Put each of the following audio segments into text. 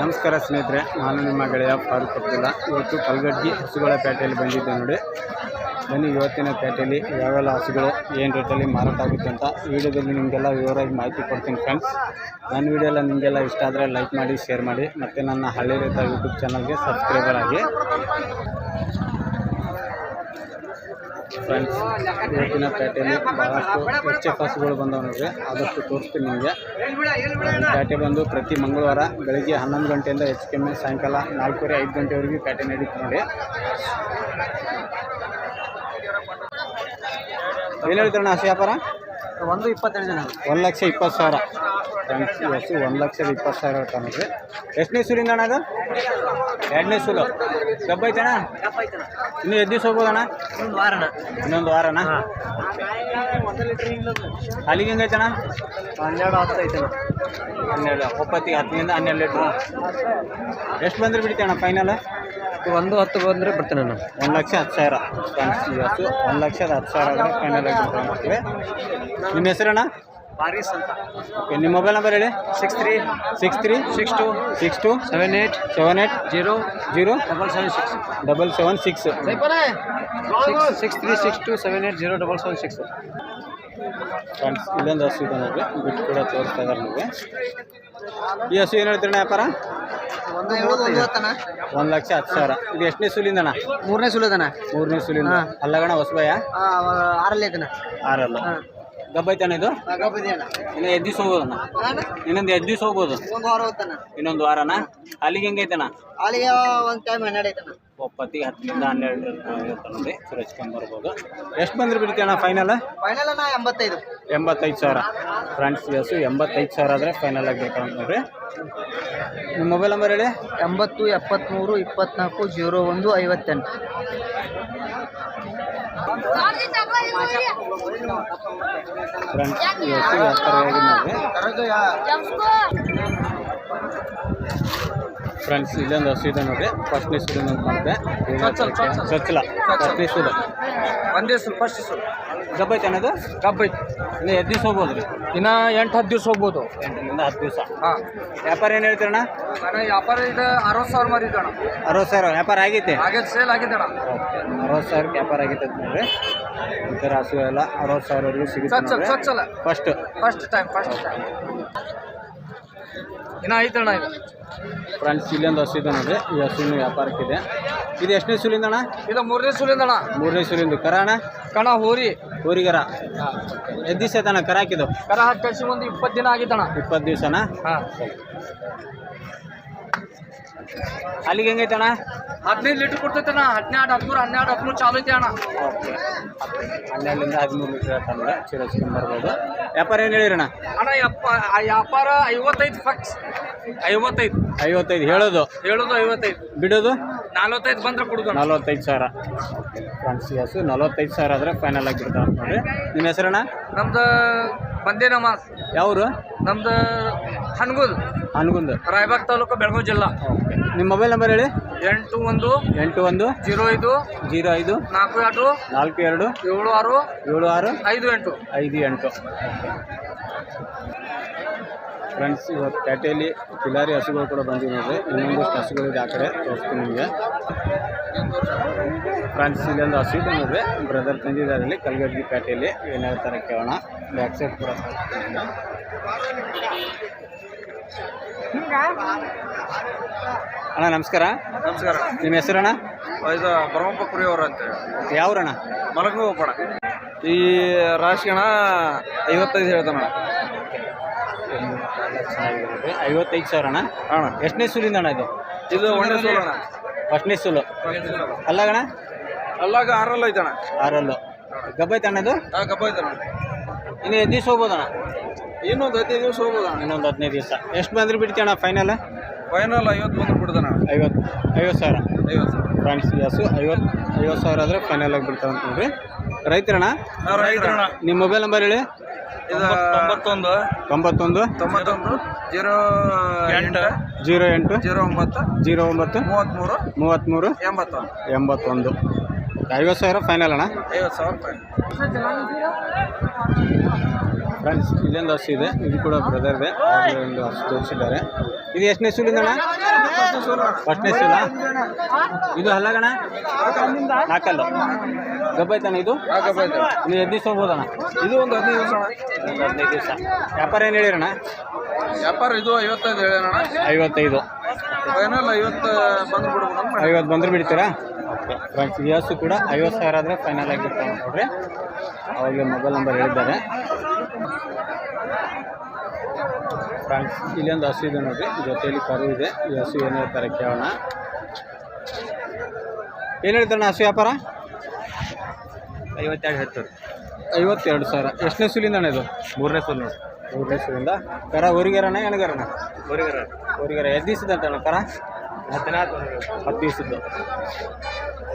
ನಮಸ್ಕಾರ ಸ್ನೇಹಿತರೆ, ನಾನು ನಿಮ್ಮ ಗೆಳೆಯ ಫಾರೂಕ್ ಕೊಟ್ಟಿಲ್ಲ ಇವತ್ತು ಕಲ್ಗಡ್ಡಿ ಹಸುಗಳ ಪೇಟೆಯಲ್ಲಿ ಬಂದಿದ್ದೆ ನೋಡಿ. ಬನ್ನಿ, ಇವತ್ತಿನ ಪೇಟೆಯಲ್ಲಿ ಯಾವೆಲ್ಲ ಹಸುಗಳು, ಏನು ರೇಟಲ್ಲಿ ಮಾರಾಟ ಆಗುತ್ತೆ ಅಂತ ವಿಡಿಯೋದಲ್ಲಿ ನಿಮಗೆಲ್ಲ ವಿವರವಾಗಿ ಮಾಹಿತಿ ಕೊಡ್ತೀನಿ ಫ್ರೆಂಡ್ಸ್ ನನ್ನ ವಿಡಿಯೋ ಎಲ್ಲ ನಿಮಗೆಲ್ಲ ಇಷ್ಟ ಆದರೆ ಲೈಕ್ ಮಾಡಿ ಶೇರ್ ಮಾಡಿ, ಮತ್ತು ನನ್ನ ಹಳ್ಳಿ ರೈತ ಯೂಟ್ಯೂಬ್ ಚಾನಲ್ಗೆ ಸಬ್ಸ್ಕ್ರೈಬರ್ ಆಗಿ. ಫ್ರೆಂಡ್ಸ್ ಇವತ್ತಿನ ಪೇಟೆಯಲ್ಲಿ ಭಾಳಷ್ಟು ಎಚ್ ಎಫ್ ಹಸುಗಳು ಬಂದವು ನೋಡ್ರಿ ಆದಷ್ಟು ತೋರಿಸ್ತೀನಿ ನಿಮಗೆ. ಪೇಟೆ ಬಂದು ಪ್ರತಿ ಮಂಗಳವಾರ ಬೆಳಗ್ಗೆ ಹನ್ನೊಂದು ಗಂಟೆಯಿಂದ ಹೆಚ್ಚು ಕಮ್ಮಿ ಸಾಯಂಕಾಲ ನಾಲ್ಕೂವರೆ ಐದು ಗಂಟೆವರೆಗೂ ಪೇಟೆ ನಡೀತು ನೋಡಿ. ಏನು ಹೇಳ್ತಾರಣ್ಣ ಹಸಿ ವ್ಯಾಪಾರ? ಒಂದು ಇಪ್ಪತ್ತೆರಡು ಜನ. ಒಂದು ಲಕ್ಷ ಇಪ್ಪತ್ತು ಸಾವಿರ. ಫ್ರೆಂಡ್ಸ್ ಹಸಿ ಒಂದು ಲಕ್ಷದ ಇಪ್ಪತ್ತು ಸಾವಿರ ಹೇಳ್ತಾನೆ ನೋಡ್ರಿ ಎಷ್ಟನೇ ಸೂರಿಂದ ಅಣ್ಣ ಅದು ಎರಡನೇ ಸೂಲು. ಡಬ್ಬ ಐತಣ್ಣ ಇನ್ನೂ ಎದ್ದು ದಿವಸ ಹೋಗ್ಬೋದಣ್ಣ? ಒಂದು ವಾರನ. ಇನ್ನೊಂದು ವಾರಣ ಅಲ್ಲಿಗೆ ಹೆಂಗೈತಣ್ಣ ಹನ್ನೆರಡು ಹತ್ತು ಐತೆ ಹನ್ನೆರಡು ಒಪ್ಪತ್ತಿಗೆ ಹತ್ತರಿಂದ ಹನ್ನೆರಡು ಲೀಟ್ರ್ ಎಷ್ಟು ಬಂದ್ರೆ ಬಿಡ್ತೀಯಣ್ಣ ಫೈನಲ್ ಒಂದು ಹತ್ತು ಬಂದರೆ ಬಿಡ್ತೇನೆ ನಾನು. ಒಂದು ಲಕ್ಷ ಹತ್ತು ಸಾವಿರ. ಒಂದು ಲಕ್ಷದ ಹತ್ತು ಸಾವಿರ ಆದರೆ ಫೈನಲ್ ಆಗಿ ನಿಮ್ಮ ಹೆಸರಣ್ಣ? ಪಾರೀಸ್ ಅಂತ. ಓಕೆ ನಿಮ್ಮ ಮೊಬೈಲ್ ನಂಬರ್ ಹೇಳಿ. Six three six three six two six two seven eight seven eight zero zero double seven six double seven six six six three six two seven eight zero double seven six friends ಇಲ್ಲೊಂದು ಹಸು ಇದೆ ನೋಡ್ರಿ. ಬಿಟ್ಟು ಕೂಡ ತೋರಿಸ್ತಾ ಇದ್ದಾರೆ ನಿಮಗೆ. ಈ ಹಸು ಏನು ಹೇಳ್ತೀರಣ್ಣ ವ್ಯಾಪಾರ? ಒಂದು ಲಕ್ಷ ಹತ್ತು ಸಾವಿರ. ಇದು ಎಷ್ಟನೇ ಸುಲಿಂದಣ ಮೂರನೇ ಸುಲಿದಣ ಮೂರನೇ ಸುಲಿಂದ. ಅಲ್ಲಗಣ ಹೊಸಬಯ್ಯ? ಆರಲ್ಲಿ ಆರಲ್ಲ. ಗಬ್ಬ ಐತಣ್ಣ ಇದು ಇನ್ನು ಎದ್ದು ಹೋಗೋದನ್ನ ಹೋಗೋದಣ್ಣ? ಇನ್ನೊಂದು ಎದ್ದು ದಿವಸ ಹೋಗ್ಬೋದು? ಒಂದು ವಾರ ಹೋಗ್ತಾನ ಇನ್ನೊಂದು ವಾರನ? ಅಲ್ಲಿಗೆ ಹೆಂಗೈತನ ಅಲ್ಲಿಗೆ ಒಂದು ಟೈಮ್ ಹನ್ನೆರಡು ಐತನ ಒಪ್ಪತ್ತಿಗೆ ಹತ್ತರಿಂದ ಹನ್ನೆರಡು ಇರುತ್ತೆ ನೋಡಿ ಸುರಚ್ಕೊಂಡು ಬರ್ಬೋದು. ಎಷ್ಟು ಬಂದ್ರೆ ಬಿಡ್ತೀಯಣ್ಣ ಫೈನಲ್ ಫೈನಲ್ ಅಣ್ಣ ಎಂಬತ್ತೈದು. ಎಂಬತ್ತೈದು ಸಾವಿರ. ಫ್ರಂಟ್ ಹಸು ಎಂಬತ್ತೈದು ಸಾವಿರ ಆದರೆ ಫೈನಲ್ ಆಗಿ ಬೇಕಂತ ನೋಡ್ರಿ. ನಿಮ್ಮ ಮೊಬೈಲ್ ನಂಬರ್ ಹೇಳಿ? ಎಂಬತ್ತು ಎಪ್ಪತ್ತ್ಮೂರು ಇಪ್ಪತ್ನಾಲ್ಕು ಜೀರೋ ಒಂದು ಐವತ್ತೆಂಟು. ಫ್ರೆಂಡ್ಸ್ ಈ ಎತ್ತರವಾಗಿ ನೋಡ್ರಿ. ಫ್ರೆಂಡ್ಸ್ ಇಲ್ಲೊಂದು ಹಸು ಇದೆ ನೋಡ್ರಿ. ಫಸ್ಟ್ ಸೂರು ಅಂತ ಮಾಡಿದೆ ಚಚ್ಚಲ ಫಸ್ಟ್ ಸೂರು ಒಂದೇ ಫಸ್ಟ್ ಸ್ವಲ್ಪ ಗಬ್ಬ ಐತೆ ಅನ್ನೋದು ಕಬ್ಬು ಐತಿ ಇನ್ನು ಎದ್ದು ದಿವಸ ಹೋಗ್ಬೋದು ರೀ? ಇನ್ನ ಎಂಟು ಹತ್ತು ದಿವ್ಸ ಹೋಗ್ಬೋದು. ಎಂಟರಿಂದ ಹತ್ತು ದಿವಸ. ಹಾಂ. ವ್ಯಾಪಾರ ಏನು ಹೇಳ್ತೀರಣ್ಣ ವ್ಯಾಪಾರ ಇದು ಅರವತ್ತು ಸಾವಿರ ಮರಿ ಅಣ್ಣ. ಅರವತ್ತು ಸಾವಿರ. ವ್ಯಾಪಾರ ಆಗೈತೆ? ಆಗೈತೆ ಸೇಲ್ ಆಗಿದೆ ಅಣ್ಣ. ಅರವತ್ತು ಸಾವಿರ ವ್ಯಾಪಾರ ಆಗೈತೆ ನೋಡ್ರಿ ಥರ ಹಸು ಎಲ್ಲ ಅರವತ್ತು ಸಾವಿರವರೆಗೂ ಸಿಗುತ್ತೆ first first time first time ಇನ್ನ ಐತಣ್ಣ ಇದು. ಫ್ರೆಂಡ್ಸ್ ಇಲ್ಲೊಂದು ಹಸು ಇದೆ ನೋಡಿ ಈ ಹಸುವಿನ ವ್ಯಾಪಾರಕ್ಕಿದೆ. ಇದು ಎಷ್ಟನೇ ಸುಲಿಂದ ಅಣ್ಣ? ಇದು ಮೂರನೇ ಸುಲಿಂದ ಅಣ್ಣ. ಮೂರನೇ ಸುಲಿಂದು. ಕರ ಅಣ್ಣ? ಕಣ ಹೋರಿ. ಊರಿಗರ ಎದ್ದು ದಿವಸ ಆಯ್ತಣ್ಣ ಕರ ಹಾಕಿದ್ದು? ಕರ ಹಾಕಿ ಕಳಿಸಿ ಒಂದು ಇಪ್ಪತ್ತು ದಿನ ಆಗಿತ್ತಣ್ಣ. ಇಪ್ಪತ್ತು ದಿವಸನಾ? ಹಾಂ. ಅಲ್ಲಿಗೆ ಹೆಂಗೈತೆ ಅಣ್ಣ ಹದಿನೈದು ಲೀಟ್ರ್ ಕೊಡ್ತೈತಣ್ಣ. ಹದಿನೆರಡು ಹದಿಮೂರು ಹನ್ನೆರಡು ಹದಿಮೂರು ಚಾಲು ಐತೆ ಅಣ್ಣ. ಓಕೆ. ಹನ್ನೆರಡರಿಂದ ಹದಿಮೂರು ಲೀಟ್ರ್ ಅಂತಂದ್ರೆ ಚಿರಸ್ಕೊಂಡು ಬರ್ಬೋದು. ವ್ಯಾಪಾರ ಏನು ಹೇಳಿರಣ ಅಣ್ಣ ಯಪ್ಪ ಆ ವ್ಯಾಪಾರ ಐವತ್ತೈದು ಫಕ್ಸ್. ಐವತ್ತೈದು. ಐವತ್ತೈದು. ಹೇಳೋದು? ಹೇಳೋದು ಐವತ್ತೈದು. ಬಿಡೋದು? ನಲ್ವತ್ತೈದು ಬಂದ್ರೆ ಕೊಡೋದು ಅಣ್ಣ. ನಲ್ವತ್ತೈದು ಸಾವಿರ. ಫ್ರೆಂಡ್ಸ್ ಎಸ್ ಹಸು ನಲ್ವತ್ತೈದು ಸಾವಿರ ಆದರೆ ಫೈನಲ್ ಆಗಿರ್ತಾವೆ ನೋಡಿ. ನಿಮ್ಮ ಹೆಸರಣ್ಣ? ನಮ್ದು ಬಂದೇ ನಮಾಜ್ ಯಾವರು? ನಮ್ದು ಹನ್ಗುಲ್ ಅನ್ಗುಂದು ರಾಯಬಾಗ್ ತಾಲೂಕು ಬೆಳಗಾವಿ ಜಿಲ್ಲಾ. ನಿಮ್ಮ ಮೊಬೈಲ್ ನಂಬರ್ ಹೇಳಿ? ಎಂಟು ಒಂದು ಎಂಟು ಒಂದು ಜೀರೋ ಐದು ಜೀರೋ ಐದು ನಾಲ್ಕು ಎರಡು ನಾಲ್ಕು ಎರಡು ಏಳು ಆರು ಏಳು ಆರು ಐದು ಎಂಟು. ಐದು ಎಂಟು. ಫ್ರೆಂಡ್ಸ್ ಇವತ್ತು ಪೇಟೆಯಲ್ಲಿ ಕಿಲಾರಿ ಹಸುಗಳು ಕೂಡ ಬಂದಿವೆ ನೋಡ್ರಿ ಇನ್ನೊಂದಷ್ಟು ಹಸುಗಳಿದೆ ಆ ಕಡೆ ತೋರಿಸ್ತೀನಿ ನಿಮಗೆ. ಫ್ರೆಂಡ್ಸ್ ಇಲ್ಲೊಂದು ಹಸು ಇದೆ ನೋಡ್ರಿ ಬ್ರದರ್ ತಂದಿದ್ದಾರೆ ಇಲ್ಲಿ ಕಲ್ಗಡ್ಗಿ ಪೇಟೆಯಲ್ಲಿ ಏನಾದ್ರು ಥರ ಕೇಳೋಣ. ಬ್ಯಾಕ್ ಸೈಡ್ ಕೂಡ. ಅಣ್ಣ ನಮಸ್ಕಾರ. ನಮಸ್ಕಾರ. ನಿಮ್ಮ ಹೆಸರಣ್ಣ? ಇದು ಬ್ರಹ್ಮಪ್ಪ ಕುರಿಯವರು ಅಂತ ಯಾವ್ರಣ್ಣ? ಮಲಗು ಪಣ ಈ ಅಣ್ಣ ಐವತ್ತೈದು ಹೇಳ್ತಾನ ಚೆನ್ನಾಗಿದೆ ನೋಡ್ರಿ ಐವತ್ತೈದು ಸಾವಿರ ಅಣ್ಣ? ಅಣ್ಣ ಎಷ್ಟನೇ ಸೂಲಿಂದ ಅಣ್ಣ ಇದು? ಇದು ಒಳ್ಳೆ ಅಣ್ಣ. ಫಸ್ಟ್ನೇ ಸೂಲು. ಅಲ್ಲಗಣ ಅಲ್ಲಾಗ ಆರಲ್ಲ ಐತಣ ಆರಲ್ಲು. ಗಬ್ಬೈತಣ್ಣ ಅಣ್ಣ ಇದು ಗಬ್ಬೈತಣ್ಣ. ಇನ್ನು ಎದ್ದು ದಿವಸ ಹೋಗ್ಬೋದಣ್ಣ? ಇನ್ನೊಂದು ಹದಿನೈದು ದಿವಸ ಹೋಗೋದಣ ಇನ್ನೊಂದು ಹದಿನೈದು ದಿವಸ. ಎಷ್ಟು ಬಂದ್ರೆ ಬಿಡ್ತೀಯಣ್ಣ ಫೈನಲ್ ಫೈನಲ್ ಐವತ್ತು ಬಂದ್ರೆ ಬಿಡ್ತಾನ ಐವತ್ತು ಐವತ್ತು ಸಾವಿರ. ಐವತ್ತು ಫ್ರೆಂಡ್ಸ್ ಈ ಹಸು ಐವತ್ತು ಐವತ್ತು ಸಾವಿರ ಆದರೆ ಫೈನಲ್ ಆಗಿ ಬಿಡ್ತಾರೆ ಅಂತ ನೋಡ್ರಿ ರೈತರಣ್ಣ ರೈತರಣ್ಣ. ನಿಮ್ಮ ಮೊಬೈಲ್ ನಂಬರ್ ಹೇಳಿ. ಇದು ತೊಂಬತ್ತೊಂದು ತೊಂಬತ್ತೊಂದು ತೊಂಬತ್ತೊಂದು ಜೀರೋ ಎಂಟು ಜೀರೋ ಎಂಟು ಜೀರೋ ಒಂಬತ್ತು ಜೀರೋ ಒಂಬತ್ತು ಮೂವತ್ತ್ಮೂರು ಮೂವತ್ತ್ಮೂರು ಎಂಬತ್ತೊಂದು. ಎಂಬತ್ತೊಂದು. ಐವತ್ತು ಸಾವಿರ ಫೈನಲ್ ಅಣ್ಣ. ಐವತ್ತು ಸಾವಿರ ರೂಪಾಯಿ ಫ್ರೆಂಡ್ಸ್ ಇಲ್ಲೊಂದು ಹಸು ಇದೆ. ಇದು ಕೂಡ ಬ್ರದರ್ ಇದೆ ಒಂದು ಹಸು ತೋರಿಸಿದ್ದಾರೆ. ಇದು ಎಷ್ಟನೇ ಸೂಲಿಂದ ಅಣ್ಣ? ಫಸ್ಟ್ನೇ ಸೂಲ ಇದು ಹಲ್ಲಗಣ ನಾಲ್ಕಲ್ಲು. ಗಬ್ಬೈತಾನೆ ಇದು? ನೀವು ಎದ್ದು ದಿವಸ ಹೋಗ್ಬೋದಣ್ಣ? ಇದು ಒಂದು ಹದಿನೈದು ದಿವಸ ಒಂದು ಹದಿನೈದು ದಿವಸ. ವ್ಯಾಪಾರ ಏನು ಹೇಳಿರಣ್ಣ? ವ್ಯಾಪಾರ ಇದು ಐವತ್ತೈದು ಹೇಳೋಣ ಐವತ್ತೈದು. ಫೈನಲ್ ಐವತ್ತು ಬಂದು ಬಿಡ್ಬೋದು ಐವತ್ತು ಬಂದ್ರೆ ಬಿಡ್ತೀರಾ? ಓಕೆ. ಫ್ರೆಂಡ್ಸ್ ಈ ಹಸು ಕೂಡ ಐವತ್ತು ಸಾವಿರ ಆದರೆ ಫೈನಲ್ ಆಗಿರ್ತಾರೆ ನೋಡ್ರಿ. ಅವಾಗ ಮೊಬೈಲ್ ನಂಬರ್ ಹೇಳಿದ್ದಾರೆ. ಫ್ರೆಂಡ್ಸ್ ಇಲ್ಲೊಂದು ಹಸು ಇದೆ ನೋಡಿರಿ ಜೊತೆಯಲ್ಲಿ ಕರು ಇದೆ. ಈ ಹಸು ಏನು ಹೇಳ್ತಾರೆ ಕೇಳೋಣ. ಏನು ಹೇಳ್ತಾರೆ ಹಸು ವ್ಯಾಪಾರ? ಐವತ್ತೆರಡು ಹೇಳ್ತಾರೆ. ಐವತ್ತೆರಡು ಸಾವಿರ. ಎಷ್ಟನೇ ಸುಲಿಂದ ಅಣ್ಣ ಇದು? ಮೂರನೇ ಸಲ ನೋಡಿ. ಮೂರನೇ ಸುಲಿಂದ. ಕರ ಊರಿಗೆರಣ್ಣ ಎಣಗರಣ ಊರಿಗರ ಊರಿಗೆರ ಎಷ್ಟು ದಿವಸದ ಅಂತಣ್ಣ ಕರ? ಆತು ಹತ್ತು ದಿವಸದ್ದು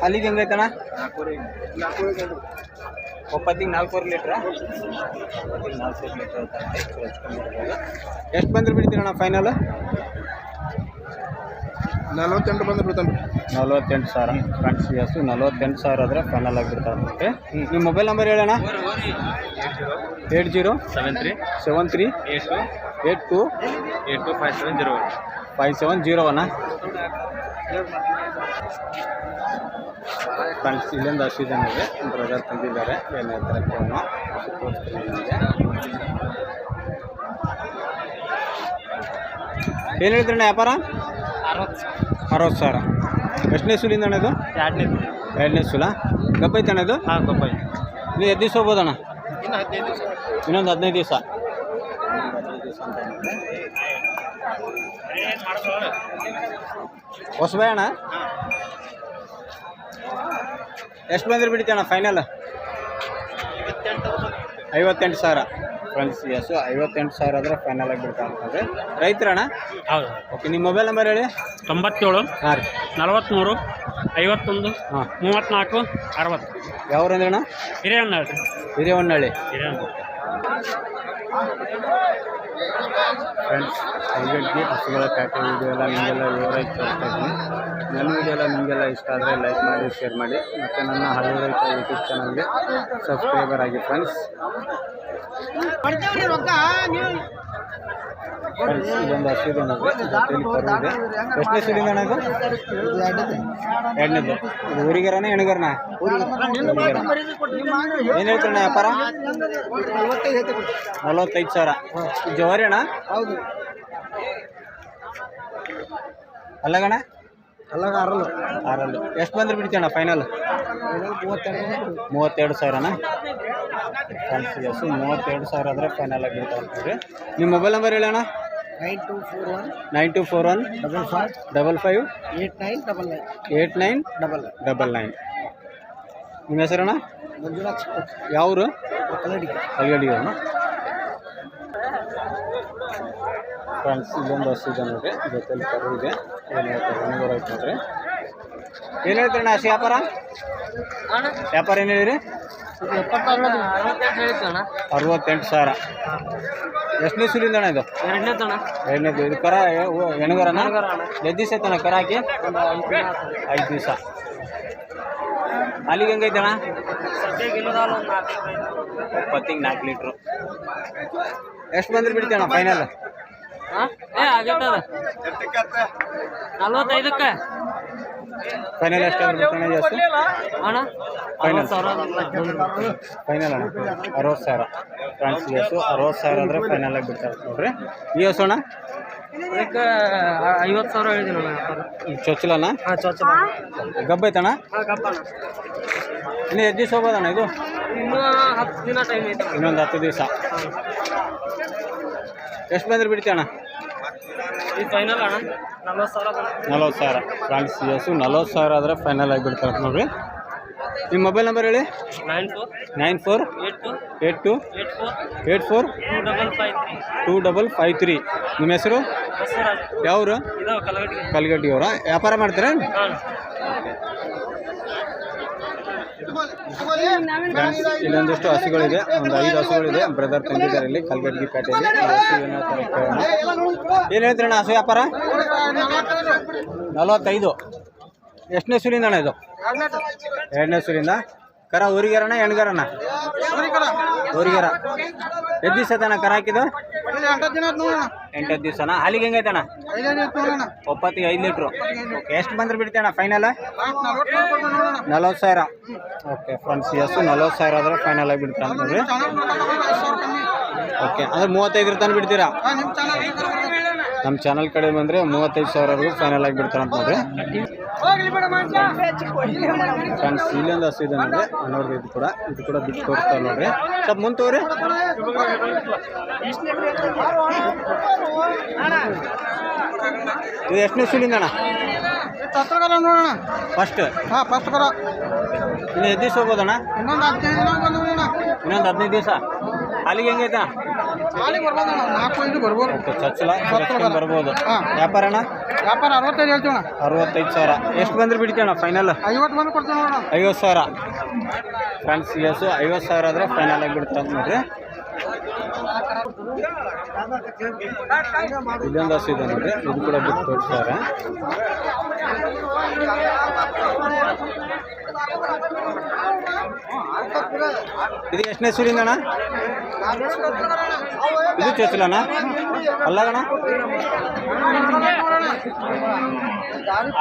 ಅಲ್ಲಿಗೆ ಹೆಂಗೈತಣ್ಣ? ಒಪ್ಪತ್ತಿಗೆ ನಾಲ್ಕೂವರೆ ಲೀಟ್ರ? ನಾಲ್ಕೂವರೆ ಲೀಟ್ರ್ ಎಷ್ಟು ಬಂದ್ರೆ ಬಿಡ್ತೀರಣ್ಣ ಫೈನಲ್ ನಲ್ವತ್ತೆಂಟು ಬಂದು ಬಿಡ್ತಾನೆ. ನಲ್ವತ್ತೆಂಟು ಸಾವಿರ ಫ್ರೆಂಡ್ಸ್ ಎಸ್ ನಲ್ವತ್ತೆಂಟು ಸಾವಿರ ಆದರೆ ಫೈನಲ್ ಆಗಿಬಿಡ್ತಾರೆ ಮತ್ತೆ ನಿಮ್ಮ ಮೊಬೈಲ್ ನಂಬರ್ ಹೇಳೋಣ eight zero? Seven three? Seven three? Eight two? Eight two? Eight two five seven zero one. Five seven zero ಒನ್ನ friends ಇಲ್ಲೊಂದು ಜನ ಇದೆ ಬ್ರದರ್ ತಂದಿದ್ದಾರೆ. ಏನು ಹೇಳ್ತಾರೆ ತೋರಿಸ್ತೀನಿ ನಿಮಗೆ. ಏನು ಹೇಳ್ತೀರಣ್ಣ ವ್ಯಾಪಾರ? ಅರವತ್ತು ಸಾವಿರ. ಎಷ್ಟನೇ ಸುಲಿಂದ ಅಣ್ಣ ಇದು? ಎರಡನೇ ಎರಡನೇ ಸುಲ? ಗಬ್ಬೈತೆ ಅಣ್ಣ ಇದು? ಹಾಂ ಕೊಪ್ಪಾಯಿ ನೀವು ಎದ್ದು ದಿವಸ ಹೋಗ್ಬೋದಣ್ಣ? ಇನ್ನೊಂದು ಹದಿನೈದು ದಿವಸ ಇನ್ನೊಂದು ಹದಿನೈದು ದಿವಸ. ಹೊಸಬೇ ಅಣ್ಣ? ಎಷ್ಟು ಬಂದ್ರೆ ಬಿಡ್ತೀಯಣ್ಣ ಫೈನಲ್ ಐವತ್ತೆಂಟು ಸಾವಿರ. ಫ್ರೆಂಡ್ಸ್ ಎಸ್ ಐವತ್ತೆಂಟು ಸಾವಿರ ಆದರೆ ಫೈನಲ್ ಆಗಿ ಬಿಡ್ತಾ ಅಂತಂದ್ರೆ ರೈತರಣ್ಣ? ಹೌದು. ಓಕೆ ನಿಮ್ಮ ಮೊಬೈಲ್ ನಂಬರ್ ಹೇಳಿ. ತೊಂಬತ್ತೇಳು ಹಾಂ ರೀ. ನಲವತ್ತ್ಮೂರು ಐವತ್ತೊಂದು ಹಾಂ. ಮೂವತ್ತ್ನಾಲ್ಕು ಅರವತ್ತು. ಯಾವ್ರಂದ್ರೆ ಅಣ್ಣ? ಹಿರಿಯಣ್ಣ ಹೇಳ್ರಿ ಹಿರಿಯವನಹಳ್ಳಿ ಹಿರಿಯಣ್ಣ ಫ್ರೆಂಡ್ಸ್ ಹೈಬ್ರಿಡ್ಗೆ ಹಸುಗಳ ಕಾಟೆ ವೀಡಿಯೋ ಎಲ್ಲ ನಿಮಗೆಲ್ಲ ವಿವರವಾಗಿ ತೋರಿಸ್ತಾ ಇದ್ದೀನಿ. ನನ್ನ ವೀಡಿಯೋ ಎಲ್ಲ ನಿಮಗೆಲ್ಲ ಇಷ್ಟ ಆದರೆ ಲೈಕ್ ಮಾಡಿ ಶೇರ್ ಮಾಡಿ. ಮತ್ತು ನನ್ನ ಹಳ್ಳಿ ರೈತ ಯೂಟ್ಯೂಬ್ ಚಾನಲ್ಗೆ ಸಬ್ಸ್ಕ್ರೈಬರ್ ಆಗಿ ಫ್ರೆಂಡ್ಸ್ ಫ್ರೆಂಡ್ಸ್ ಇದೊಂದು ಹಸು ಇದೆ ಜೊತೆಲಿ ಕರು ಇದೆ ಎಷ್ಟನೇ ಅಣ್ಣ ಇದು ಎರಡನೇದು ಇದು ಊರಿಗರನ ಹೆಣ್ಗರನ ಊರಿಗರ ಏನು ಹೇಳ್ತಾರಣ್ಣ ವ್ಯಾಪಾರ ನಲವತ್ತೈದು ಸಾವಿರ. ಜೋರಿ ಅಣ್ಣ ಹೌದು ಅಲ್ಲಗಣ ಅಲ್ಲ ಆರಲ್ಲ. ಆರಲ್ಲು. ಎಷ್ಟು ಬಂದ್ರೆ ಬಿಡ್ತೀಯಣ್ಣ ಫೈನಲ್ ಮೂವತ್ತೆರಡು ಸಾವಿರನಾ? ಎಸ್ ಮೂವತ್ತೆರಡು ಸಾವಿರ ಆದರೆ ಫೈನಲ್ ಆಗಿ ಬಿಡ್ತಾರೆ ನಿಮ್ಮ mobile number ಹೇಳಣ್ಣ? Nine two four one nine two four one double five double five eight nine double nine. Eight nine double double nine ನಿಮ್ಮ ಹೆಸರಣ್ಣ? ಮಂಜುನಾಥ್ ಯಾವರು? ಕಲ್ಲಡಿ ಅಣ್ಣ ಫ್ರೆಂಡ್ಸ್, ಇಲ್ಲೊಂದು ಹಸು ಇದೆ ಜೊತೆಲಿ ಕರು ಇದೆ. ಹಸು ವ್ಯಾಪಾರ? ವ್ಯಾಪಾರ ಏನು ಹೇಳಿರಿ? ಅರವತ್ತೆಂಟು ಸಾವಿರ. ಎಷ್ಟನೇ ಸುಲಿಂದ ಅಣ್ಣ ಇದು? ಎರಡನೇ ಇದು ಕರ ಎಣಗರ ದಿವಸ ಐತಣ್ಣ ಕರ ಹಾಕಿ? ಐದು. ದಿವಸ. ಅಲ್ಲಿಗೆ ಹೆಂಗೈತೆ ಅಣ್ಣ ಸದ್ಯಕ್ಕೆ ಇಲ್ಲದಲ್ಲ ಒಂದು ನಾಲ್ಕು ಇಪ್ಪತ್ತಿಗೆ ನಾಲ್ಕು ಲೀಟ್ರು. ಎಷ್ಟು ಬಂದ್ರೆ ಬಿಡ್ತೇಣ್ಣ ಫೈನಲ್ ಏ ನಲ್ವತ್ತೈದಕ್ಕೆ. ಫೈನಲ್ ಎಷ್ಟು ಅಣ್ಣ ಸಾವಿರ ಫೈನಲ್ ಅಣ್ಣ. ಅರವತ್ತು ಸಾವಿರ. ಫ್ರಾನ್ಸ್ ಗೇಸು ಅರವತ್ತು ಸಾವಿರ ಅಂದರೆ ಫೈನಲ್ ಆಗಿ ಬಿಡ್ತಾರೆ ನೋಡ್ರಿ. ಈ ಹಸು ಅಣ್ಣ? ಅದಕ್ಕೆ ಐವತ್ತು ಸಾವಿರ ಹೇಳಿದ್ದೀನಿ ಅಣ್ಣ ಚೊಚ್ಚಲಣ್ಣ ಹಾಂ ಚೊಚ್ಚಲ. ಇನ್ನು ಎಷ್ಟು ದಿವಸ ಹೋಗೋದಣ್ಣ ಇದು? ಇನ್ನೂ ಹತ್ತು ದಿನ ಟೈಮ್ ಐತೆ ಇನ್ನೊಂದು ಹತ್ತು ದಿವಸ. ಎಷ್ಟು ಬಂದ್ರೆ ಬಿಡ್ತೀಯಣ್ಣ ನಲ್ವತ್ತು ಸಾವಿರ ಫ್ರಾನ್ಸ್ ಫ್ರೆಂಡ್ಸ್ ನಲ್ವತ್ತು ಸಾವಿರ ಆದರೆ ಫೈನಲ್ ಆಗಿಬಿಡ್ತಾರೆ ನೋಡ್ರಿ. ನಿಮ್ಮ ಮೊಬೈಲ್ ನಂಬರ್ ಹೇಳಿ? Nine four nine four eight two eight four two double five three ನಿಮ್ಮ ಹೆಸರು? ಯಾವರು? ಕಲ್ಗಡ್ಡಿಯವರ ವ್ಯಾಪಾರ ಮಾಡ್ತೀರಾ ಹಾಂ ಫ್ರೆಂಡ್ಸ್ ಇಲ್ಲೊಂದಿಷ್ಟು ಹಸುಗಳಿದೆ. ಒಂದು ಐದು ಹಸುಗಳಿದೆ. ಬ್ರದರ್ ತಂದಿದ್ದಾರೆ ಇಲ್ಲಿ. ಕಲ್ಗಡ್ಗಿ ಪೇಟೆಯಲ್ಲಿ ಏನ್ ಹೇಳ್ತೀರಣ್ಣ ಹಸು ವ್ಯಾಪಾರ? ನಲವತ್ತೈದು. ಎಷ್ಟನೇ ಸೂರಿಂದ ಅಣ್ಣ ಇದು? ಎರಡನೇ ಸೂರಿಂದ ಕರ ಊರಿಗೆರಣ್ಣ ಹೆಣ್ಗರಣ್ಣ? ಊರಿಗೆರ. ಎದ್ದು ಕರ ಹಾಕಿದ್ದು? ಎಂಟತ್ತು ದಿನ ಆಯ್ತು ನೋಡೋಣ. ಎಂಟತ್ತು ದಿವಸನ? ಹಾಲಿಗೆ ಹೆಂಗೈತೆ ನೋಡೋಣ. ಒಪ್ಪತ್ತಿಗೆ ಐದು ಲೀಟ್ರು. ಓಕೆ ಎಷ್ಟು ಬಂದ್ರೆ ಬಿಡ್ತೇಣ ಫೈನಲ್ ನಲ್ವತ್ತು ಸಾವಿರ. ಓಕೆ ಫ್ರೆಂಡ್ಸ್ ಎಸ್ ನಲ್ವತ್ತು ಸಾವಿರ ಆದ್ರೆ ಫೈನಲ್ ಆಗಿ ಬಿಡ್ತಾರೆ ಅಂತ ನೋಡ್ರಿ ಚಾನಲ್ ನೋಡ್ಕೊಂಡು ಐದು ಸಾವಿರ ಕಮ್ಮಿ. ಓಕೆ ಅಂದ್ರೆ ಮೂವತ್ತೈದರ ತನಕ ಬಿಡ್ತೀರಾ? ನಿಮ್ಮ ಚಾನಲ್ ಕಡೆ ಬಂದರೆ ಮೂವತ್ತೈದು ಸಾವಿರವರೆಗೂ ಫೈನಲ್ ಆಗಿ ಬಿಡ್ತಾರೆ ಅಂತ ನೋಡ್ರಿ. ಹೋಗ್ಲಿ ಬಿಡ ಮನುಷ್ಯ ಫ್ರೆಂಡ್ಸ್ ಇಲ್ಲೊಂದು ಹಸು ಇದೆ ನೋಡ್ರಿ ನೋಡ್ರಿ ಇದು ಕೂಡ. ಇದು ಕೂಡ ಬಿಟ್ಟು ತೋರಿಸ್ತಾರೆ ನೋಡ್ರಿ. ಸ್ವಲ್ಪ ಮುಂದೆ ತೋರಿ ಇದು ಎಷ್ಟನೇ ಸುಲಿಂದ ಅಣ್ಣ? ಹತ್ರಗಾರ ನೋಡೋಣ. ಫಸ್ಟ್ ಹಾಂ ಫಸ್ಟ್ ಕರ ಇನ್ನು ಎದ್ದು ದಿವಸ ಹೋಗೋದಣ್ಣ ಇನ್ನೊಂದು ಹದಿನೈದು ಇನ್ನೊಂದು ಹದಿನೈದು ದಿವಸ? ಅಲ್ಲಿಗೆ ಹೆಂಗೈತೆ ಬರ್ಬೋದು. ಬರ್ಬೋದು. ವ್ಯಾಪಾರ ಅಣ್ಣ? ವ್ಯಾಪಾರ ಅರವತ್ತೈದು ಹೇಳ್ತೀವಿ ಅಣ್ಣ. ಅರವತ್ತೈದು ಸಾವಿರ. ಎಷ್ಟು ಬಂದ್ರೆ ಬಿಡ್ತೀವಣ್ಣ ಫೈನಲ್ ಐವತ್ತು ಬಂದು ಕೊಡ್ತೀವಿ ನೋಡೋಣ ಐವತ್ತು ಸಾವಿರ. ಫ್ರೆಂಡ್ಸ್ ಎಸ್ ಐವತ್ತು ಸಾವಿರ ಆದರೆ ಫೈನಲ್ ಆಗಿ ಅಂತ ನೋಡ್ರಿ. ಇದೊಂದು ಹಸು ಇದೆ ನೋಡ್ರಿ ಇದು ಕೂಡ ಬಿಟ್ಟು ತೋರಿಸ್ತಾರೆ. ಇದು ಎಷ್ಟನೇ ಸೂರಿಂದ ಇದು ಚೊಚ್ಚಲಣ್ಣ ಅಲ್ಲಗಣ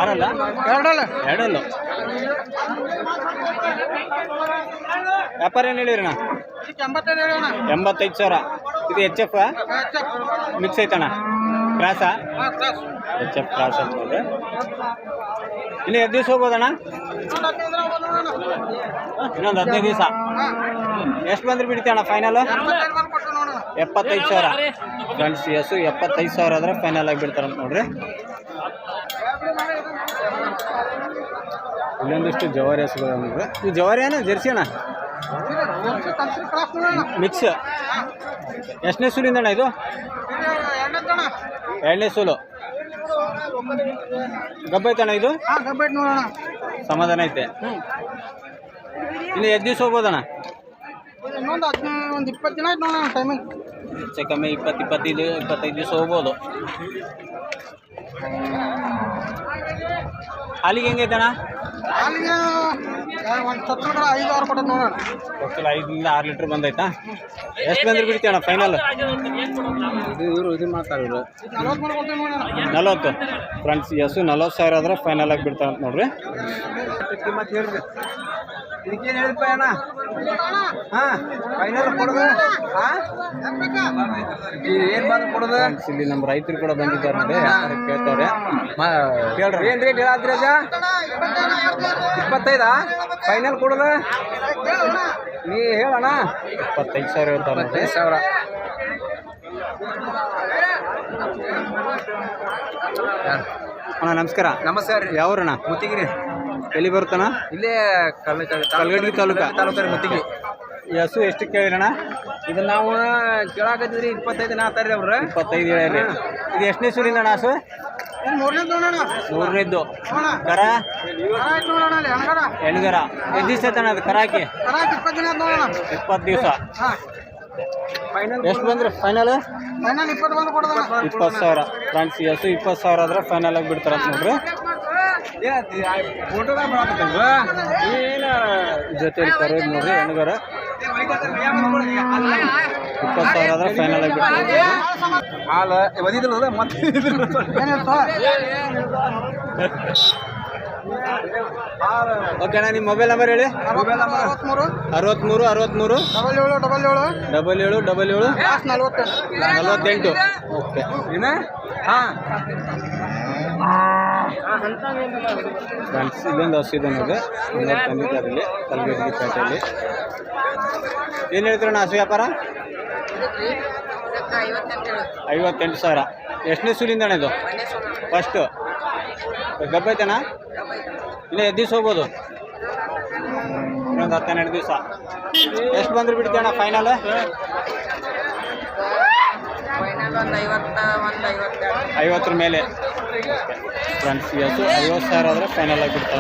ಆರಲ್ಲ? ಎರಡಲ್ಲ. ಎರಡಲ್ಲ ವ್ಯಾಪಾರ ಏನು ಹೇಳಿರಣ್ಣ ಎಂಬತ್ತೈದು ಸಾವಿರ. ಇದು ಎಚ್ ಎಫ್ ಮಿಕ್ಸ್ ಐತಣ್ಣ ಕ್ರಾಸಾ ಎಚ್ ಎಫ್ ಕ್ರಾಸ್ ನೋಡ್ರಿ ಇನ್ನು ಎರಡು ದಿವಸ ಹೋಗ್ಬೋದಣ್ಣ? ಇನ್ನೊಂದು ಹದಿನೈದು ದಿವಸ. ಎಷ್ಟು ಬಂದ್ರೆ ಬಿಡ್ತೀಯಣ್ಣ ಫೈನಲ್ ಎಪ್ಪತ್ತೈದು ಸಾವಿರ. ಫ್ರೆಂಡ್ಸ್ ಎಸ್ ಎಪ್ಪತ್ತೈದು ಸಾವಿರ ಆದರೆ ಫೈನಲ್ ಆಗಿ ಬಿಡ್ತಾರಂತ ನೋಡ್ರಿ. ಇಲ್ಲೊಂದಿಷ್ಟು ಜವಾರಿ ಹಸುಗಳು ನೋಡ್ರಿ. ಇದು ಜವಾರಿ ಅಣ್ಣ ಜರ್ಸಿ ಅಣ್ಣ? ಮಿಕ್ಸ್ ಎಷ್ಟನೇ ಸೂಲಿಂದ ಅಣ್ಣ ಇದು? ಎರಡನೇ ಸೂಲು. ಗಬ್ಬ ಐತಣ್ಣ ಇದು ಸಮಾಧಾನ ಐತೆ. ಇನ್ನು ಎದ್ದು ದಿವಸ ಹೋಗ್ಬೋದಣ್ಣ? ಹದಿನೈದು ಒಂದು ಇಪ್ಪತ್ತು ದಿನ ಆಯ್ತು ನೋಡೋಣ ಟೈಮಿಂಗ್ ಹೆಚ್ಚು ಕಮ್ಮಿ ಇಪ್ಪತ್ತು ಇಪ್ಪತ್ತೈದು ಇಪ್ಪತ್ತೈದು ದಿವಸ ಹೋಗ್ಬೋದು ಅಲ್ಲಿಗೆ ಹೆಂಗೈತಣ್ಣ ಗೊತ್ತಿಲ್ಲ ಐದರಿಂದ ಆರು ಲೀಟ್ರ್ ಬಂದೈತಾ ಎಷ್ಟು ಬಂದ್ರೆ ಬಿಡ್ತೀವಣ ಫೈನಲ್ ಇದು ಇವರು ಇದು ಮಾಡ್ತಾರೆ ಇವರು. ನಲ್ವತ್ತು ಫ್ರೆಂಡ್ಸ್ ಎಸ್ ನಲವತ್ತು. ಸಾವಿರ ಆದ್ರೆ ಫೈನಲ್ ಆಗಿ ಬಿಡ್ತಾರೆ ಅಂತ ನೋಡ್ರಿ ಇದಕ್ಕೇನು ಹೇಳಿಪ್ಪ ಅಣ್ಣ? ಹಾಂ ಫೈನಲ್ ಕೊಡೋದು? ಹಾಂ? ಏನು ಬಂದು ಕೊಡೋದು? ಇಲ್ಲಿ ನಮ್ಮ ರೈತರು ಕೂಡ ಬಂದಿದ್ದಾರೆ ನೋಡಿ ಯಾರು ಕೇಳ್ತಾರೆ? ಕೇಳ್ರಿ. ಏನು ರೇಟ್ ಹೇಳತ್ರಿ ಅದ ಇಪ್ಪತ್ತೈದಾ? ಫೈನಲ್ ಕೊಡೋದು? ನೀ ಹೇಳಣ್ಣ ಇಪ್ಪತ್ತೈದು ಸಾವಿರ ಹೇಳ್ತಾರೆ ನೋಡಿ. ಸಾವಿರ. ಅಣ್ಣ ನಮಸ್ಕಾರ. ನಮಸ್ಕಾರ ರೀ. ಯಾವ್ರಣ್ಣ? ಮುತ್ತಿಗಿರಿ. ಎಲ್ಲಿ ಬರುತ್ತಣ್ಣ? ಇಲ್ಲೇ ಕಲ್ಗಡಿ ತಾಲೂಕ ತಾಲೂಕು? ರೀ ಮುತ್ತಿಗಿ. ಈ ಹಸು ಎಷ್ಟು ಕೇಳಿರಣ ಇದು ನಾವು ಕೇಳಾಕತ್ತಿದ್ರಿ ಇಪ್ಪತ್ತೈದು ದಿನ ಆತಾರ್ರಿ ಅವ್ರ. ಇಪ್ಪತ್ತೈದು ಹೇಳಿ ಇದು ಎಷ್ಟನೇ ಸೂರಿಂದ ಅಣ್ಣ ಹಸು? ಮೂರನೇದ್ದು. ಕರ? ಎಣ್ಗರ ಎಷ್ಟು ದಿವಸ ಆಯ್ತಣ್ಣ ಅದು ಕರಾಕಿ? ಕರಾಕ್ ಇಪ್ಪತ್ತು ದಿವಸ. ಹಾಂ. ಫೈನಲ್ ಎಷ್ಟು ಬಂದ್ರಿ ಫೈನಲ್ ಫೈನಲ್ ಇಪ್ಪತ್ತು ಸಾವಿರ. ಫ್ರೆಂಡ್ಸ್ ಹಸು ಇಪ್ಪತ್ತು ಸಾವಿರ ಆದ್ರೆ ಫೈನಲ್ ಆಗಿ ಬಿಡ್ತಾರೆ ಅಂತ ನೋಡ್ರಿ. ಏನು ಜೊತೆಲಿ ಕರ ಇದ್ ನೋಡ್ರಿ ಎಣ್ಗರ ಇಪ್ಪತ್ತು ಸಾವಿರ ಆದ್ರೆ ಫೈನಲ್ ಆಗಿ ಹಾಲು ಮತ್ತೆ ಓಕೆ ಅಣ್ಣ ನಿಮ್ಮ ಮೊಬೈಲ್ ನಂಬರ್ ಹೇಳಿ. ಅರವತ್ತ್ಮೂರು ಅರವತ್ತ್ಮೂರು ಅರವತ್ತ್ಮೂರು ಡಬಲ್ ಏಳು ಡಬಲ್ ಏಳು ಡಬಲ್ ಏಳು ಡಬಲ್ ಏಳು ನಲ್ವತ್ತೆಂಟು. ನಲವತ್ತೆಂಟು. ಓಕೆ ಏನ ಹಾಂ. ಫ್ರೆಂಡ್ಸ್ ಇಲ್ಲೊಂದು ಹಸು ಇದೆ ನೋಡಿ ಇನ್ನೊಂದು ತಂದಿದ್ದಾರೆ ಇಲ್ಲಿ ಪೇಟೆಯಲ್ಲಿ. ಏನು ಹೇಳ್ತೀರಣ್ಣ ಹಸು ವ್ಯಾಪಾರ? ಐವತ್ತೆಂಟು ಸಾವಿರ. ಎಷ್ಟನೇ ಸೂಲಿಂದ ಅಣ್ಣ ಇದು? ಫಸ್ಟು ಗಬ್ಬ ಇಲ್ಲ ಇನ್ನು ಎದ್ದು ದಿವಸ ಹೋಗ್ಬೋದು? ಇನ್ನೊಂದು ಹತ್ತು ಹನ್ನೆರಡು ದಿವಸ. ಎಷ್ಟು ಬಂದ್ರೆ ಬಿಡ್ತೀಯಣ್ಣ ಫೈನಲ್ ಐವತ್ತರ ಮೇಲೆ. ಫ್ರೆಂಡ್ಸ್ ಎಸ್ ಐವತ್ತು ಸಾವಿರ ಆದರೆ ಫೈನಲ್ ಆಗಿ ಬಿಡ್ತಾ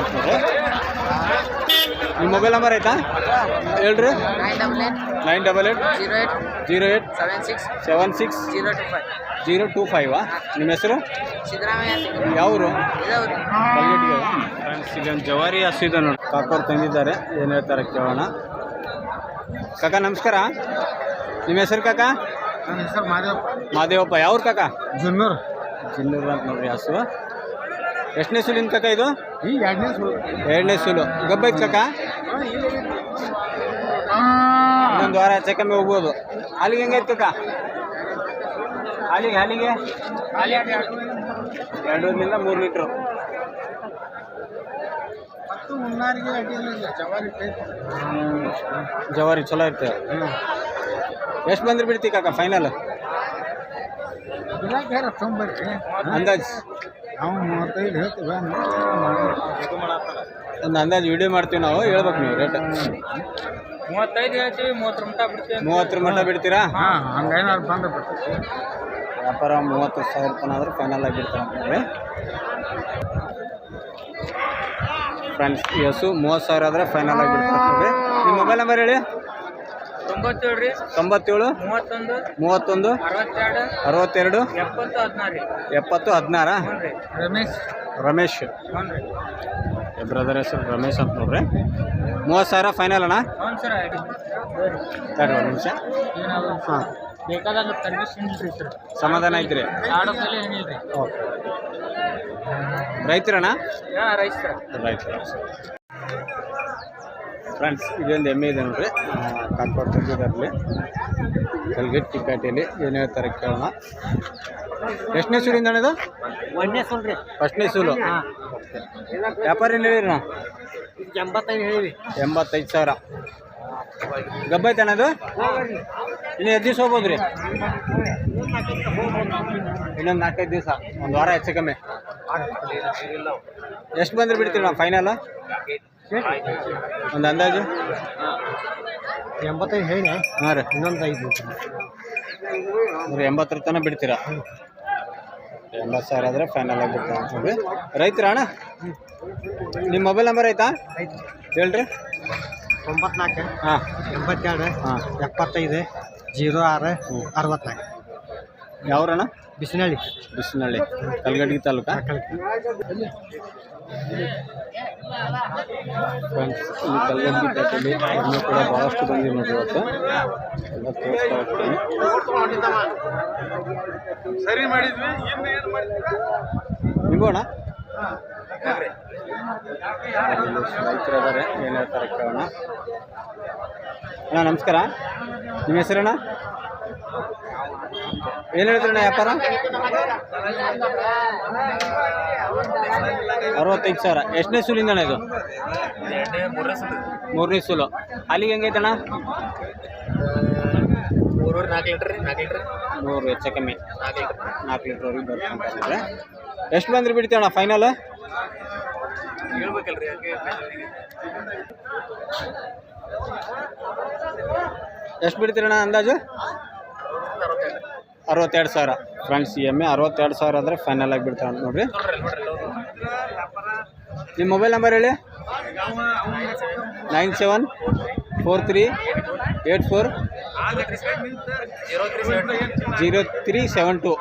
ನಿಮ್ಮ ಮೊಬೈಲ್ ನಂಬರ್ ಆಯ್ತಾ? ಹೇಳ್ರಿ. Nine double eight zero eight zero eight seven six seven six zero two five zero two ಫೈವಾ ನಿಮ್ಮ ಹೆಸರು? ಸಿದ್ದರಾಮಯ್ಯ ಯಾವರು ಫ್ರೆಂಡ್ಸ್ ಇಲ್ಲೊಂದು ಜವಾರಿ ಹಸು ಇದೆ ನೋಡಿ. ಕಾಕೋರ್ ತಂದಿದ್ದಾರೆ. ಏನು ಹೇಳ್ತಾರೆ ಕೇಳೋಣ. ಕಾಕ ನಮಸ್ಕಾರ. ನಿಮ್ಮ ಹೆಸರು ಕಾಕ? ನನ್ನ ಹೆಸರು ಮಾದೇವಪ್ಪ. ಮಾದೇವಪ್ಪ. ಯಾವ್ರು ಕಾಕ? ಜುನ್ನೂರು. ಜಿನ್ನೂರು ಅಂತ ನೋಡ್ರಿ ಹಸು ಎಷ್ಟನೇ ಸುಲಿನ ಕಕ್ಕ ಇದು? ಈ ಎರಡನೇ ಸುಲು. ಎರಡನೇ ಸುಲು. ಗಬ್ಬೈತ್ ಕಕ್ಕ ಇನ್ನೊಂದು ವಾರ ಹೆಚ್ಚು ಕಮ್ಮಿ ಹೋಗ್ಬೋದು. ಅಲ್ಲಿಗೆ ಹೆಂಗೈತೆ ಕಕ್ಕ ಹಾಲಿಗೆ ಹಾಲಿಗೆ? ಎರಡೂರಿಂದ ಮೂರು ಲೀಟ್ರು. ಜವಾರಿ ಚಲೋ ಇರ್ತೇವೆ ಎಷ್ಟು ಬಂದ್ರೆ ಬಿಡ್ತಿ ಕಾಕ ಫೈನಲ್ ತೊಂಬರ್ರಿ ಅಂದಾಜ್? ನಾವು ಮೂವತ್ತೈದು ಹೇಳ್ತೀವಿ ಒಂದು ಅಂದಾಜು ವಿಡಿಯೋ ಮಾಡ್ತೀವಿ ನಾವು ಹೇಳ್ಬೇಕು ನೀವು ರೇಟ್ ಮೂವತ್ತೈದು ಹೇಳ್ತೀವಿ ಮೂವತ್ತರ ಮಟ್ಟ ಬಿಡ್ತೀವಿ. ಮೂವತ್ತರ ಮಟ್ಟ ಬಿಡ್ತೀರಾ? ಹಾಂ ಹಂಗೇನಾದ್ರು ಬಂದು ಬಿಡ್ತೀವಿ. ವ್ಯಾಪಾರ ಮೂವತ್ತು ಸಾವಿರ ರೂಪಾಯಿ ಆದ್ರೆ ಫೈನಲ್ ಆಗಿ ಬಿಡ್ತಾರೆ ಅಂತಂದ್ರೆ? ಫ್ರೆಂಡ್ಸ್ ಯಸ್ಸು ಮೂವತ್ತು ಸಾವಿರ ಆದರೆ ಫೈನಲ್ ಆಗಿ ಬಿಡ್ತಾರೆ. ನೋಡ್ರಿ ನಿಮ್ಮ ಮೊಬೈಲ್ ನಂಬರ್ ಹೇಳಿ. ತೊಂಬತ್ತೇಳು ರೀ? ತೊಂಬತ್ತೇಳು ಮೂವತ್ತೊಂದು ಮೂವತ್ತೊಂದು ಅರವತ್ತೆರಡು ಅರವತ್ತೆರಡು ಎಪ್ಪತ್ತು ಹದಿನಾರು ಎಪ್ಪತ್ತು ಹದಿನಾರ? ರಮೇಶ್. ರಮೇಶ್. ಬ್ರದರ್ ಹೆಸರು ರಮೇಶ್ ಅಂತ ನೋಡ್ರಿ. ಮೂವತ್ತು ಸಾವಿರ ಫೈನಲ್ ಅಣ್ಣ? ಒಂದು ನಿಮಿಷ. ಹಾಂ. ಬೇಕಾದಾಗ ಸಮಾಧಾನ ಐತ್ರಿ. ಓಕೆ. ರೈತರಣ್ಣ? ಹಾಂ ರೈಸ್ ಸರ್ ರೈತರು. ಫ್ರೆಂಡ್ಸ್ ಇದೊಂದು ಎಮ್ಮೆ ಇದೆ ನೋಡ್ರಿ. ಕಾನ್ಪೋರ್ಟ್ ತಂದಿದ್ದಾರಲ್ಲಿ ಕಲ್ಗೆಟ್ ಪೇಟೆಯಲ್ಲಿ ಏನು ಹೇಳ್ತಾರೆ ಕೇಳೋಣ. ಎಷ್ಟನೇ ಸೂರಿಂದ ಅಣ್ಣ ಇದು? ಒಂದನೇ ಸೂಲ್ ರೀ. ಫಸ್ಟ್ನೇ ಸೂಲು. ವ್ಯಾಪಾರ ಏನು ಹೇಳಿರಿ ನಾವು ಎಂಬತ್ತೈದು ಎಂಬತ್ತೈದು ಸಾವಿರ. ಗಬ್ಬೈತೆ ಅಣ್ಣದು ಇನ್ನು ಎರಡು ದಿವಸ ಹೋಗ್ಬೋದು ರೀ? ಇನ್ನೊಂದು ನಾಲ್ಕೈದು ದಿವಸ. ಒಂದು ವಾರ ಹೆಚ್ಚು ಕಮ್ಮಿ. ಎಷ್ಟು ಬಂದ್ರೆ ಬಿಡ್ತೀವಿ ನಾವು ಫೈನಲ್ ಒಂದು ಅಂದಾಜು? ಎಂಬತ್ತೈದು ಹೇಳಿ ಹಾಂ ರೀ. ಇನ್ನೊಂದು ಐದು ಎಂಬತ್ತರ ತನಕ ಬಿಡ್ತೀರಾ? ಎಂಬತ್ತು ಸಾವಿರ ಆದರೆ ಫೈನಲ್ ಆಗಿ ಬಿಡ್ತೀರಾ ನೋಡ್ರಿ ರೈತರ ಅಣ್ಣ? ನಿಮ್ಮ ಮೊಬೈಲ್ ನಂಬರ್ ಐತಾ? ಹೇಳ್ರಿ. ತೊಂಬತ್ನಾಲ್ಕು ಹಾಂ. ಎಂಬತ್ತೆರಡು ಹಾಂ. ಎಪ್ಪತ್ತೈದು ಜೀರೋ ಆರು ಅರವತ್ನಾಲ್ಕು. ಯಾವ್ರಣ್ಣ? ಬಿಸಿನಳ್ಳಿ ಬಿಸಿನಹಳ್ಳಿ. ಕಲ್ಗಡ್ಗಿ ತಾಲೂಕಾ? ಫ್ರೆಂಡ್ಸ್ ಈ ಕಲ್ಗಡ್ಗಿ ಪೇಟೆಯಲ್ಲಿ ಇನ್ನೂ ಕೂಡ ಭಾಳಷ್ಟು ಬಂದಿದೆ ನೋಡಿ ಇವತ್ತು. ಎಲ್ಲ ತೋರಿಸ್ತಾ ಹೋಗ್ತೀನಿ. ಸರಿ ಮಾಡಿದ್ವಿ ಅಣ್ಣ? ರೈತರು ಅದಾರೆ ಏನು ಹೇಳ್ತಾರೆ ಕೇಳೋಣ. ಅಣ್ಣ ನಮಸ್ಕಾರ. ನಿಮ್ಮ ಹೆಸರಣ್ಣ ಏನು ಹೇಳ್ತೀರಣ್ಣ ವ್ಯಾಪಾರ? ಅರವತ್ತೈದು ಸಾವಿರ. ಎಷ್ಟನೇ ಸುಲಿಂದ ಅಣ್ಣ ಇದು? ಮೂರನೇ ಸೂಲು. ಅಲ್ಲಿಗೆ ಹೆಂಗೈತಣ್ಣ ಮೂರು ಹೆಚ್ಚು ಕಮ್ಮಿ. ನಾಲ್ಕು ಲೀಟರ್ ನಾಲ್ಕು ಲೀಟ್ರ್ವರೆಗೆ ಬರ್ಕೊಂತಾರೆ ಎಷ್ಟು ಬಂದ್ರೆ ಬಿಡ್ತೀವಣ್ಣ ಫೈನಲ್ ಎಷ್ಟು ಬಿಡ್ತೀರಣ್ಣ ಅಂದಾಜು? ಅರವತ್ತೆರಡು ಸಾವಿರ. ಫ್ರೆಂಡ್ಸ್ ಇ ಎಂ ಎ ಅರವತ್ತೆರಡು ಸಾವಿರ ಆದರೆ ಫೈನಲ್ ಆಗಿ ಬಿಡ್ತಾರೆ ಅಂತ ನೋಡ್ರಿ. ನಿಮ್ಮ ಮೊಬೈಲ್ ನಂಬರ್ ಹೇಳಿ? Nine seven four three eight four zero three seven zero three seven two.